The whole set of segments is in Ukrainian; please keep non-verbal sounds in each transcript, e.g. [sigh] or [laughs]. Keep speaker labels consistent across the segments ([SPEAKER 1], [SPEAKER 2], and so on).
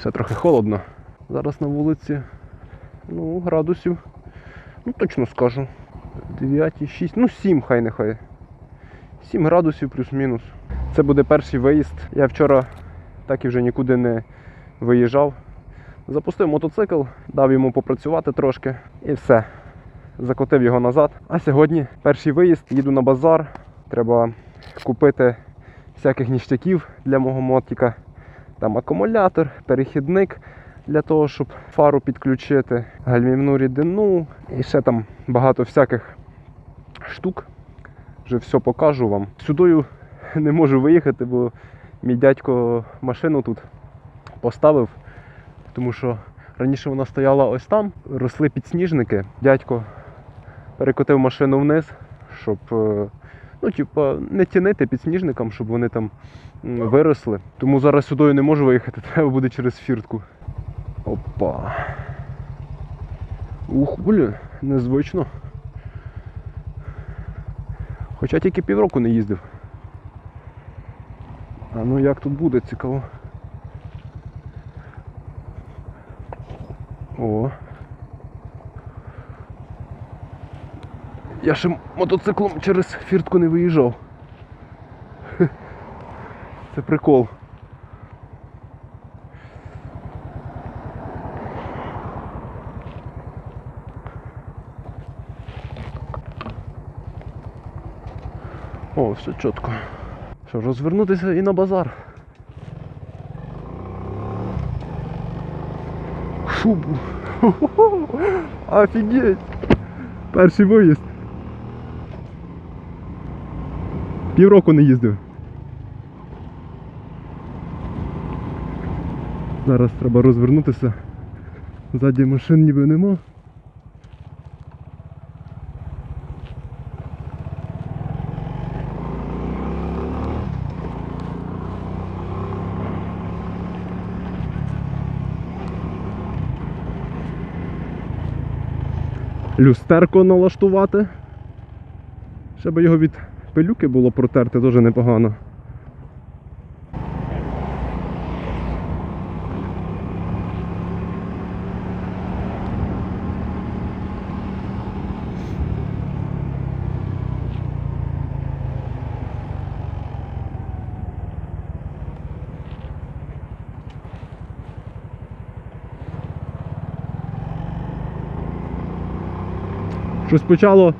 [SPEAKER 1] Ще трохи холодно. Зараз на вулиці ну, градусів. Ну точно скажу. 9, 6, ну 7 хай нехай. 7 градусів плюс-мінус. Це буде перший виїзд. Я вчора так і вже нікуди не виїжджав. Запустив мотоцикл, дав йому попрацювати трошки і все. Закотив його назад. А сьогодні перший виїзд, їду на базар. Треба купити всяких ніштяків для мого мотика. Там акумулятор, перехідник для того, щоб фару підключити, гальмівну рідину і ще там багато всяких штук. Вже все покажу вам. Сюдою [laughs] не можу виїхати, бо мій дядько машину тут поставив, тому що раніше вона стояла ось там, росли підсніжники. Дядько перекотив машину вниз, щоб е, ну, типа, не тянити підсніжникам, щоб вони там виросли. Тому зараз сюди не можу виїхати, [laughs] треба буде через фіртку. Опа. Ух, блін, незвично. Хоча тільки півроку не їздив. А ну як тут буде цікаво. О. Я ще мотоциклом через фіртку не виїжджав. Це прикол. О, все чітко. Що, розвернутися і на базар. Шубу. [laughs] Офігеть! Перший виїзд. Півроку не їздив. Зараз треба розвернутися. Ззаді машин ніби нема. люстерко налаштувати. Щоб його від пилюки було протерти, дуже непогано. Щось почало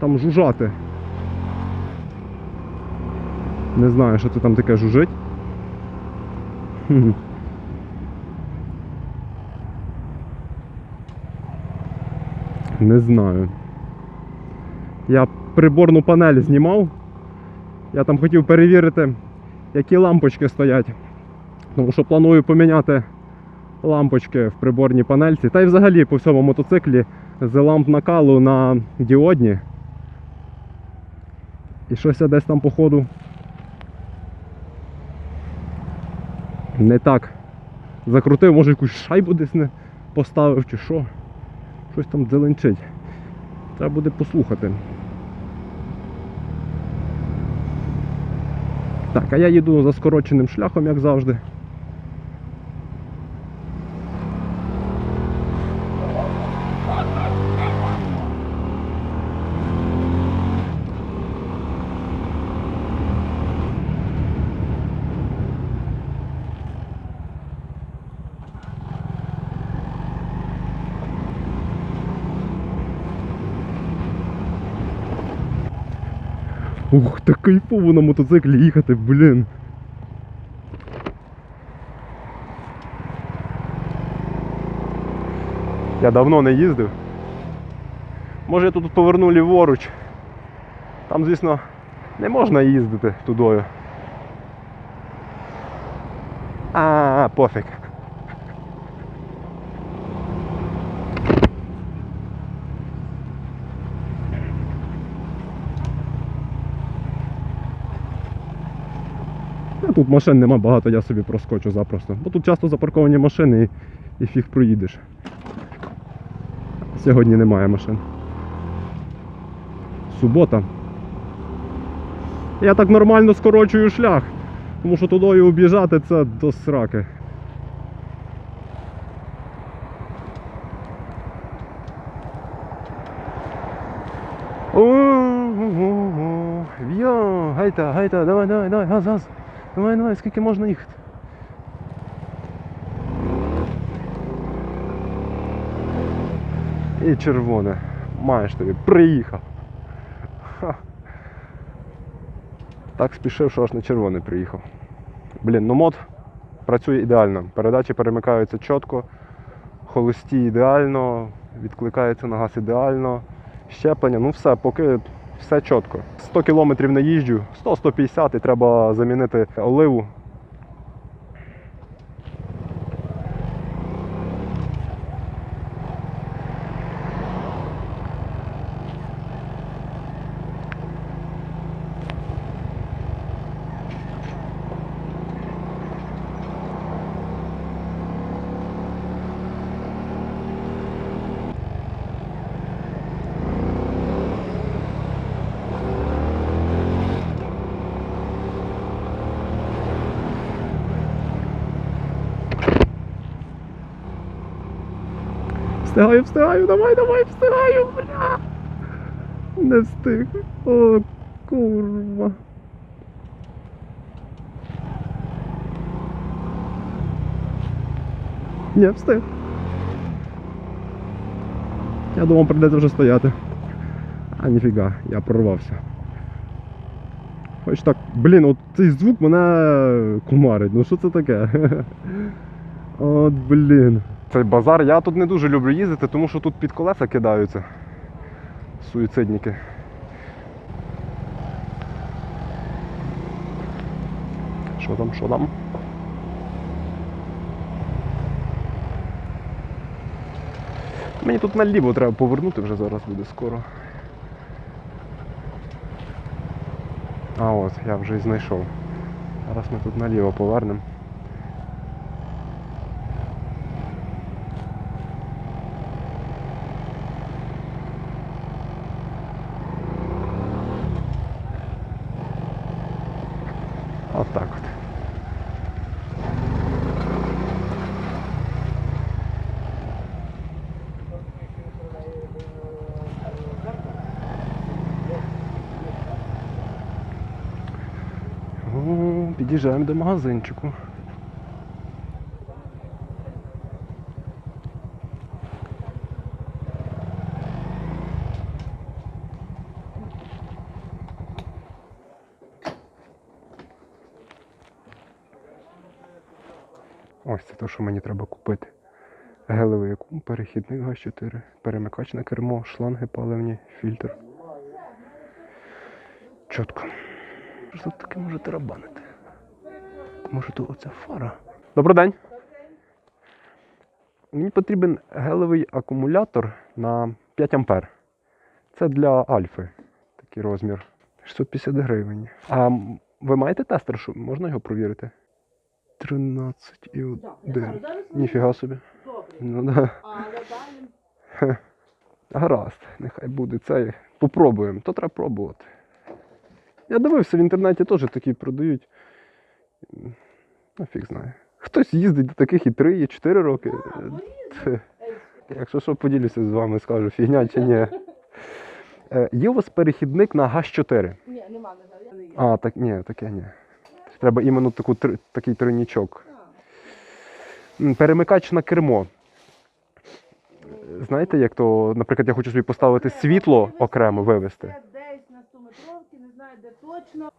[SPEAKER 1] там жужжати. Не знаю, що це там таке жужить. [laughs] Не знаю. Я приборну панель знімав. Я там хотів перевірити, які лампочки стоять. Тому що планую поміняти лампочки в приборній панельці. Та й взагалі по всьому мотоциклі з ламп накалу на діодні. І щось я десь там походу не так закрутив, може якусь шайбу десь не поставив чи що. Щось там дзеленчить. Треба буде послухати. Так, а я їду за скороченим шляхом, як завжди. Ух, так кайфово на мотоциклі їхати, блін. Я давно не їздив. Може я тут поверну ліворуч. Там, звісно, не можна їздити тудою. А, пофіг. Тут машин нема багато, я собі проскочу запросто. Бо тут часто запарковані машини і, і фіг проїдеш. Сьогодні немає машин. Субота. Я так нормально скорочую шлях, тому що туди об'їжджати це до сраки. О, о, о, о. Йо, гайта, гайта, давай, давай, давай, газ, газ. Давай, давай, скільки можна їхати. І червоне. Маєш тобі, приїхав. Ха. Так спішив, що аж на червоне приїхав. Блін, ну мод працює ідеально. Передачі перемикаються чітко, холості ідеально, відкликається на газ ідеально. Щеплення, ну все, поки все чітко. 100 кілометрів не їжджу, 100-150 і треба замінити оливу. Встигаю, встигаю, давай, давай, встигаю, бля. Не встиг. О, курва. Ні, встиг. Я думав, прийдеться вже стояти. А ніфіга, я прорвався. Хоч так, блін, от цей звук мене кумарить. Ну що це таке? [laughs] От блін. Цей базар, я тут не дуже люблю їздити, тому що тут під колеса кидаються. Суїцидники. Що там, що там? Мені тут наліво треба повернути вже зараз буде скоро. А от, я вже і знайшов. Зараз ми тут наліво повернемо. От так от. О, під'їжджаємо до магазинчику. Ось це те, що мені треба купити. Гелевий акум, перехідник ГАЗ-4, перемикач на кермо, шланги паливні, фільтр. Чітко. Що таке може тарабанити? Може то оця фара? Добрий день. Мені потрібен гелевий акумулятор на 5 ампер. Це для альфи. Такий розмір. 650 гривень. А ви маєте тестер, що можна його провірити? 13 і 1. Ніфіга собі. Ну да.
[SPEAKER 2] але далі [laughs]
[SPEAKER 1] Гаразд, нехай буде це. Попробуємо, то треба пробувати. Я дивився в інтернеті теж такі продають. Ну, фіг знає. Хтось їздить до таких і 3, і 4 роки. Якщо що, поділюся з вами, скажу, фігня чи ні. Е, Є у вас перехідник на ГАЗ-4.
[SPEAKER 2] ні, нема є.
[SPEAKER 1] А, так ні, таке ні. Треба іменно таку, такий тройнічок. Перемикач на кермо. Знаєте, як то, наприклад, я хочу собі поставити світло окремо вивести.
[SPEAKER 2] Десь на 100 метровці, не знаю де точно.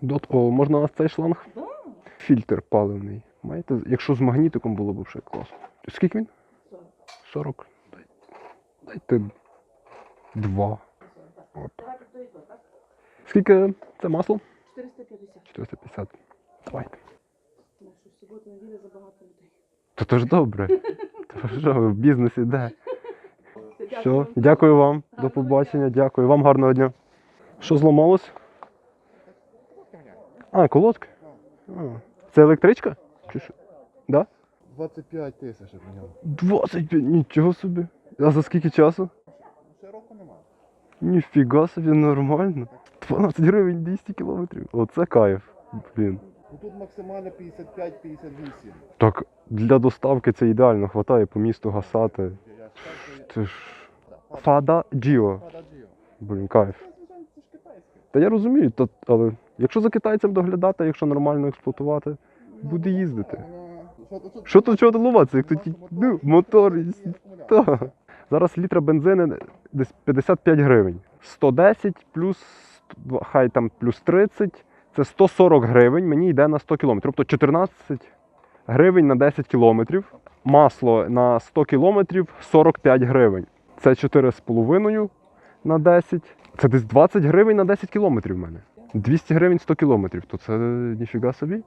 [SPEAKER 1] Дот, о, можна вас цей шланг?
[SPEAKER 2] Да.
[SPEAKER 1] Фільтр паливний. Маєте? Якщо з магнітиком було б ще класно. Скільки він?
[SPEAKER 2] 40.
[SPEAKER 1] 40. Дай- Дайте два. От. Скільки це масло?
[SPEAKER 2] 450.
[SPEAKER 1] 450. Давайте.
[SPEAKER 2] На що суботу неділя забагато людей.
[SPEAKER 1] То то ж добре. [laughs] То що, в бізнесі де?
[SPEAKER 2] Все, дякую
[SPEAKER 1] вам. До побачення, дякую. Вам гарного дня. Що зламалось? А, колодка? А, це електричка? Чи що? Да?
[SPEAKER 3] 25 тисяч я прийняв.
[SPEAKER 1] 25, нічого собі. А за скільки часу?
[SPEAKER 3] Ще року немає.
[SPEAKER 1] Ніфіга собі нормально. 12 гривень 200 кілометрів. Оце кайф. Блін.
[SPEAKER 3] Ну тут максимально 55-58.
[SPEAKER 1] Так, для доставки це ідеально, хватає по місту гасати.
[SPEAKER 3] Я ж.
[SPEAKER 1] Фада Джіо.
[SPEAKER 3] Пада Джіо.
[SPEAKER 1] Блін, кайф. Та я розумію, то, але якщо за китайцем доглядати, якщо нормально експлуатувати, буде їздити.
[SPEAKER 3] Що тут-
[SPEAKER 1] чого ловатися, як тут ну, мотор. Та. Зараз літра бензини десь 55 гривень. 110 плюс хай там плюс 30, це 140 гривень мені йде на 100 кілометрів. Тобто 14 гривень на 10 кілометрів. Масло на 100 кілометрів 45 гривень. Це 4,5 на 10. Це десь 20 гривень на 10 кілометрів в мене. 200 гривень 100 кілометрів, то це ніфіга собі.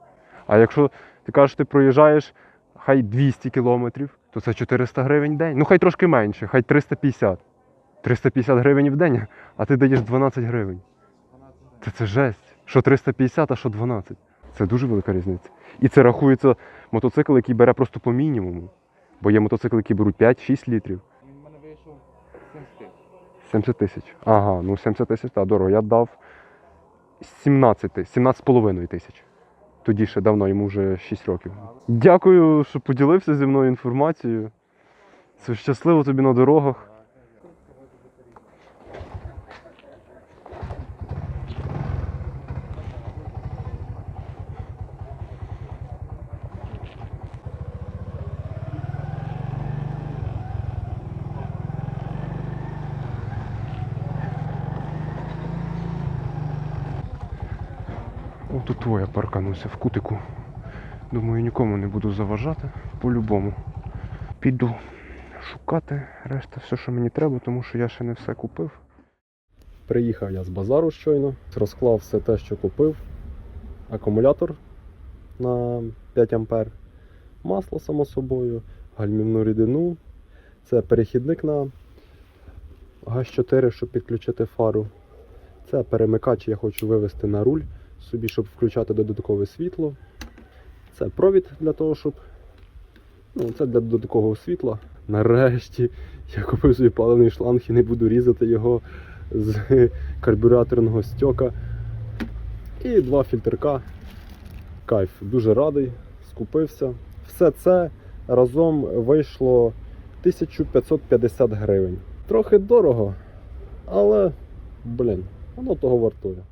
[SPEAKER 1] А якщо ти кажеш, ти проїжджаєш хай 200 кілометрів, то це 400 гривень в день. Ну хай трошки менше, хай 350. 350 гривень в день, а ти даєш 12 гривень. Це, це жесть. Що 350, а що 12. Це дуже велика різниця. І це рахується мотоцикл, який бере просто по мінімуму. Бо є мотоцикли, які беруть 5-6 літрів.
[SPEAKER 3] Він в мене вийшов 70 тисяч.
[SPEAKER 1] 70 тисяч. Ага, ну 70 тисяч, так, дорого. Я дав 17, ти- 17,5 тисяч. Тоді ще давно, йому вже 6 років. Дякую, що поділився зі мною інформацією. Це щасливо тобі на дорогах. Тут твоя паркануся в кутику. Думаю, нікому не буду заважати. По-любому. Піду шукати решта все, що мені треба, тому що я ще не все купив. Приїхав я з базару щойно, розклав все те, що купив. Акумулятор на 5 ампер, масло, само собою, гальмівну рідину. Це перехідник на ГАЗ-4, щоб підключити фару. Це перемикач, я хочу вивести на руль собі, щоб включати додаткове світло. Це провід для того, щоб. Ну, це для додаткового світла. Нарешті я купив собі паливний шланг і не буду різати його з карбюраторного стьока. І два фільтрка. Кайф, дуже радий, скупився. Все це разом вийшло 1550 гривень. Трохи дорого, але, блін, воно того вартує.